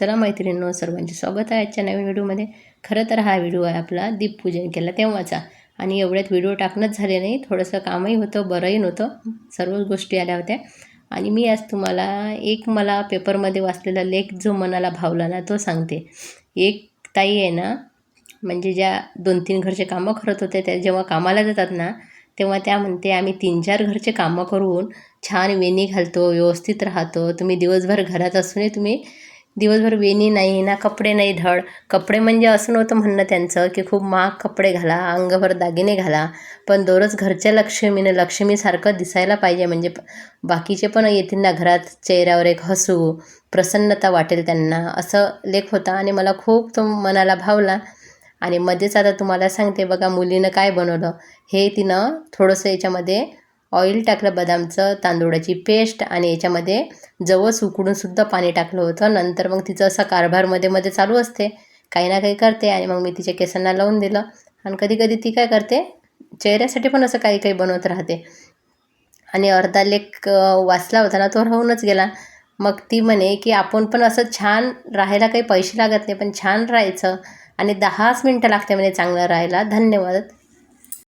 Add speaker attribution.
Speaker 1: चला मैत्रिणींनो सर्वांचे स्वागत आहे आजच्या नवीन व्हिडिओमध्ये. खरं तर हा व्हिडिओ आहे आपला दीपपूजन केला तेव्हाचा. आणि एवढ्यात व्हिडिओ टाकणंच झाले नाही थोडंसं कामही होतं बरंही नव्हतं. सर्वच गोष्टी आल्या होत्या. आणि मी आज तुम्हाला एक मला पेपरमध्ये वाचलेला लेख जो मनाला भावला ना तो सांगते. एक ताई आहे ना म्हणजे ज्या दोन तीन घरचे कामं करत होते त्या जेव्हा कामाला जातात ना तेव्हा त्या म्हणते आम्ही तीन चार घरचे कामं करून छान वेणी घालतो व्यवस्थित राहतो. तुम्ही दिवसभर घरात असूनही तुम्ही दिवसभर वेणी नाही ना कपडे नाही धड. कपडे म्हणजे असं नव्हतं म्हणणं त्यांचं की खूप महाग कपडे घाला अंगभर दागिने घाला. पण दररोज घरच्या लक्ष्मीनं लक्ष्मीसारखं दिसायला पाहिजे म्हणजे बाकीचे पण येतील ना घरात चेहऱ्यावर एक हसू प्रसन्नता वाटेल त्यांना. असं लेख होता आणि मला खूप तो मनाला भावला. आणि मध्येच आता तुम्हाला सांगते बघा मुलीनं काय बनवलं. हे तिनं थोडंसं याच्यामध्ये ऑइल टाकलं बदामचं तांदूळाची पेस्ट आणि याच्यामध्ये जवस उकडूनसुद्धा पाणी टाकलं होतं. नंतर मग तिचं असं कारभारमध्ये मध्ये चालू असते. काही ना काही करते आणि मग मी तिच्या केसांना लावून दिलं. आणि कधी कधी ती काय करते चेहऱ्यासाठी पण असं काही काही बनवत राहते. आणि अर्धा लेख वाचला होता ना तो राहूनच गेला. मग ती म्हणे की आपण पण असं छान राहायला काही पैसे लागत नाही पण छान राहायचं आणि दहाच मिनटं लागते म्हणे चांगलं राहायला. धन्यवाद.